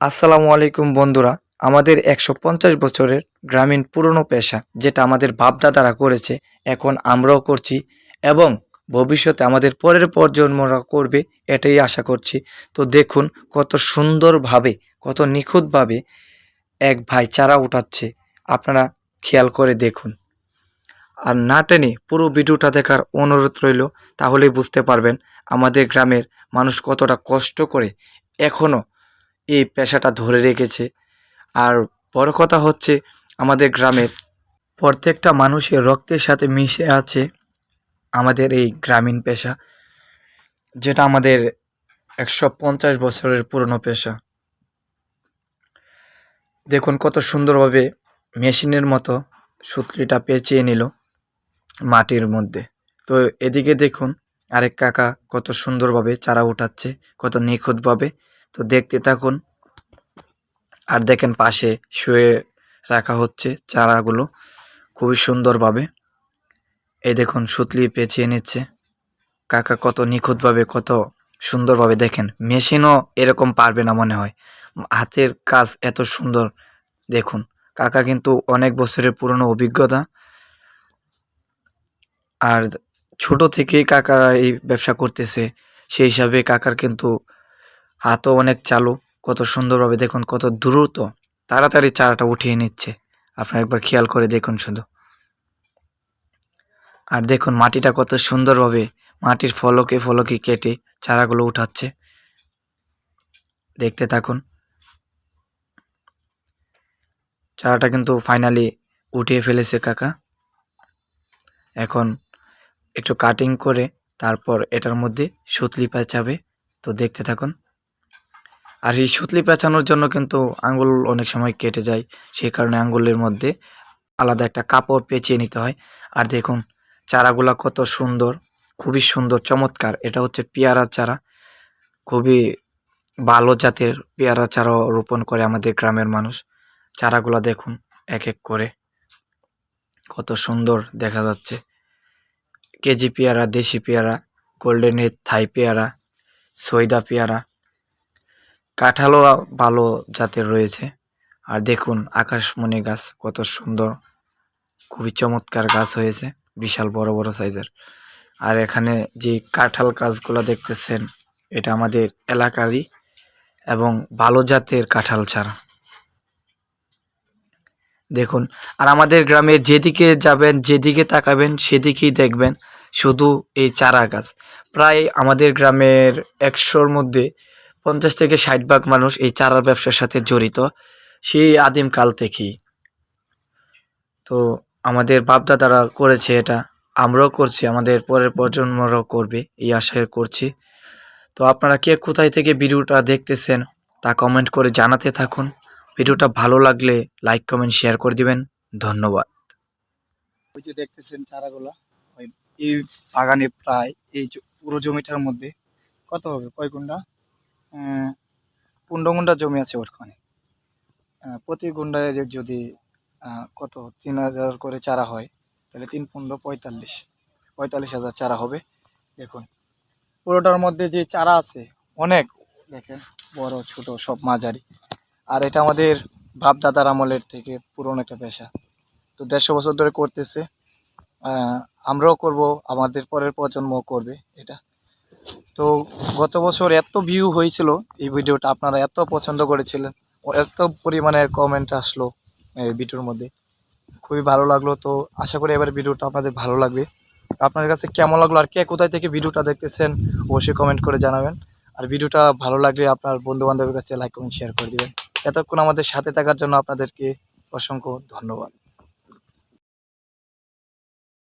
আসসালামু আলাইকুম বন্ধুরা, আমাদের একশো পঞ্চাশ বছরের গ্রামীণ পুরনো পেশা যেটা আমাদের বাপদাদারা করেছে, এখন আমরাও করছি এবং ভবিষ্যতে আমাদের পরের প্রজন্মরা করবে এটাই আশা করছি। তো দেখুন কত সুন্দরভাবে, কত নিখুঁতভাবে এক ভাই চারা উঠাচ্ছে, আপনারা খেয়াল করে দেখুন। আর না টেনে পুরো ভিডিওটা দেখার অনুরোধ রইল, তাহলেই বুঝতে পারবেন আমাদের গ্রামের মানুষ কতটা কষ্ট করে এখনও এই পেশাটা ধরে রেখেছে। আর বড় কথা হচ্ছে, আমাদের গ্রামের প্রত্যেকটা মানুষের রক্তের সাথে মিশে আছে আমাদের এই গ্রামীণ পেশা, যেটা আমাদের একশো পঞ্চাশ বছরের পুরনো পেশা। দেখুন কত সুন্দরভাবে মেশিনের মতো সুতলিটা পেঁচিয়ে নিল মাটির মধ্যে। তো এদিকে দেখুন, আরেক কাকা কত সুন্দরভাবে চারা উঠাচ্ছে, কত নিখুঁতভাবে তো দেখতে থাকুন। আর দেখেন পাশে শুয়ে রাখা হচ্ছে চারাগুলো। খুবই সুন্দরভাবে। এই দেখুন, সুতলি পেঁচিয়ে নিচ্ছে। কাকা কত নিখুঁতভাবে, কত সুন্দরভাবে দেখেন। মেশিনও এরকম পারবে না মনে হয়। হাতের কাজ এত সুন্দর, দেখুন। কাকা কিন্তু অনেক বছরের পুরনো অভিজ্ঞতা। আর ছোট থেকেই কাকা এই ব্যবসা করতেছে, সেই হিসাবে কাকার কিন্তু হাতও অনেক চালু, কত সুন্দরভাবে দেখুন, কত দ্রুত তাড়াতাড়ি চারাটা উঠিয়ে নিচ্ছে। আপনারা একবার খেয়াল করে দেখুন শুধু। আর দেখুন, মাটিটা কত সুন্দরভাবে মাটির ফলকে ফলকে কেটে চারাগুলো উঠাচ্ছে। দেখতে থাকুন। চারাটা কিন্তু ফাইনালি উঠিয়ে ফেলেছে কাকা। এখন একটু কাটিং করে তারপর এটার মধ্যে সুতলি পেঁচাবে, তো দেখতে থাকুন। আর এই সুতলি পেঁচানোর জন্য কিন্তু আঙ্গুল অনেক সময় কেটে যায়, সেই কারণে আঙ্গুলের মধ্যে আলাদা একটা কাপড় পেঁচিয়ে নিতে হয়। আর দেখুন, চারাগুলা কত সুন্দর, খুবই সুন্দর, চমৎকার। এটা হচ্ছে পেয়ারা চারা। খুবই ভালো জাতের পেয়ারা চারাও রোপণ করে আমাদের গ্রামের মানুষ। চারাগুলা দেখুন, এক এক করে। কত সুন্দর দেখা যাচ্ছে। কেজি পেয়ারা, দেশি পেয়ারা গোল্ডেনের থাই পেয়ারা সৈদা পেয়ারা কাঁঠালও ভালো জাতের রয়েছে। আর দেখুন, আকাশমণি গাছ কত সুন্দর। খুবই চমৎকার গাছ হয়েছে, বিশাল বড় বড় সাইজের। আর এখানে যে কাঁঠাল গাছগুলো দেখতেছেন, এটা আমাদের এলাকারই এবং ভালো জাতের কাঁঠাল ছাড়া দেখুন, আর আমাদের গ্রামে যেদিকে যাবেন, যেদিকে তাকাবেন, সেদিকেই দেখবেন শুধু এই চারা গাছ। প্রায় আমাদের গ্রামের একশোর মধ্যে পঞ্চাশ থেকে ষাট ভাগ মানুষ এই চারার ব্যবসার সাথে জড়িত। সেই আদিমকাল থেকেই। তো আমাদের বাপদাদারা করেছে এটা। আমরাও করছি আমাদের পরের প্রজন্মরাও করবে এই আশায় করছি। তো আপনারা কে কোথায় থেকে ভিডিওটা দেখতেছেন তা কমেন্ট করে জানাতে থাকুন। ভিডিওটা ভালো লাগলে লাইক কমেন্ট শেয়ার করে দিবেন। ধন্যবাদ। ওই যে দেখতেছেন চারাগুলো এই বাগানে প্রায় এই পুরো জমিটার মধ্যে কত হবে? কয় আহ, পনেরো গুন্ডা জমি আছে ওখানে। প্রতি গুন্ডায় যদি কত? তিন হাজার করে চারা হয়, তাহলে তিন পনেরো পঁয়তাল্লিশ। পঁয়তাল্লিশ হাজার চারা হবে, দেখুন। পুরোটার মধ্যে যে চারা আছে, অনেক, দেখেন, বড়, ছোট, সব মাঝারি। আর এটা আমাদের বাপ দাদার আমলের থেকে পুরনো একটা পেশা। তো দেড়শো বছর ধরে করতেছে। আমরাও করব, আমাদের পরের প্রজন্মও করবে এটা। তো গত বছর এত ভিউ হয়েছিল এই ভিডিওটা, আপনারা এত পছন্দ করেছিলেন এত পরিমাণে কমেন্ট আসলো এই ভিডিওর মধ্যে। খুবই ভালো লাগল, তো আশা করি এবার ভিডিওটা আপনাদের ভালো লাগবে। আপনাদের কাছে কেমন লাগল আর কে কোথায় থেকে ভিডিওটা দেখতেছেন, অবশ্যই কমেন্ট করে জানাবেন। আর ভিডিওটা ভালো লাগলে আপনার বন্ধু বান্ধবের কাছে লাইক কমেন্ট শেয়ার করে দিবেন। এতক্ষণ আমাদের সাথে থাকার জন্য আপনাদেরকে অসংখ্য ধন্যবাদ।